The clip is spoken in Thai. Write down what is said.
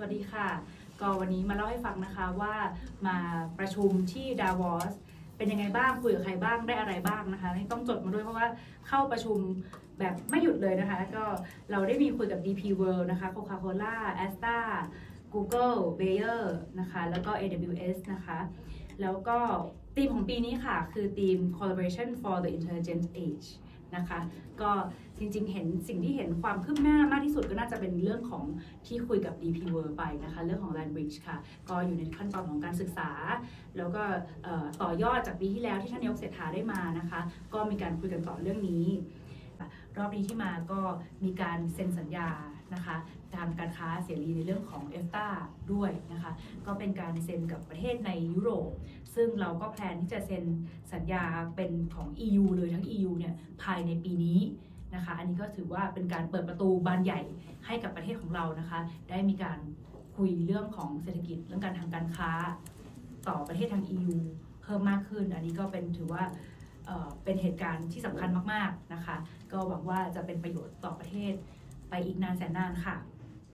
วัสดีค่ะ ก็วันนี้มาเล่าให้ฟังนะคะว่ามาประชุมที่ดาวอสเป็นยังไงบ้างคุยกับใครบ้างได้อะไรบ้างนะคะนี่ต้องจดมาด้วยเพราะว่าเข้าประชุมแบบไม่หยุดเลยนะคะ ก็เราได้มีคุยกับ DP World นะคะ Coca-Cola Asta Google Bayer นะคะ แล้วก็ AWS นะคะ แล้วก็ธีมของปีนี้ค่ะ คือธีม collaboration for the intelligent age นะคะ ก็จริงๆ เห็นสิ่งที่เห็นความคืบหน้ามากที่สุดก็น่าจะเป็นเรื่องของที่คุยกับ DP World ไปนะคะ เรื่องของ Land Bridge ค่ะ ก็อยู่ในขั้นตอนของการศึกษา แล้วก็ต่อยอดจากปีที่แล้วที่ท่านนายกเศรษฐาได้มานะคะ ก็มีการคุยกันต่อเรื่องนี้ รอบนี้ที่มาก็มีการเซ็นสัญญานะคะทางการค้าเสรีในเรื่องของ e f t a ด้วยนะคะ ก็เป็นการเซ็นกับประเทศในยุโรป ซึ่งเราก็แพลนที่จะเซ็นสัญญาเป็นของ EU เลยทั้ง EU เนี่ย ภายในปีนี้นะคะ อันนี้ก็ถือว่าเป็นการเปิดประตูบานใหญ่ให้กับประเทศของเรานะคะ ได้มีการคุยเรื่องของเศรษฐกิจเรื่องการทางการค้า ต่อประเทศทาง EU เพิ่มมากขึ้น อันนี้ก็เป็นถือว่าเอ่อเป็นเหตุการณ์ที่สำคัญมากๆนะคะ ก็หวังว่าจะเป็นประโยชน์ต่อประเทศไปอีกนานแสนนานค่ะ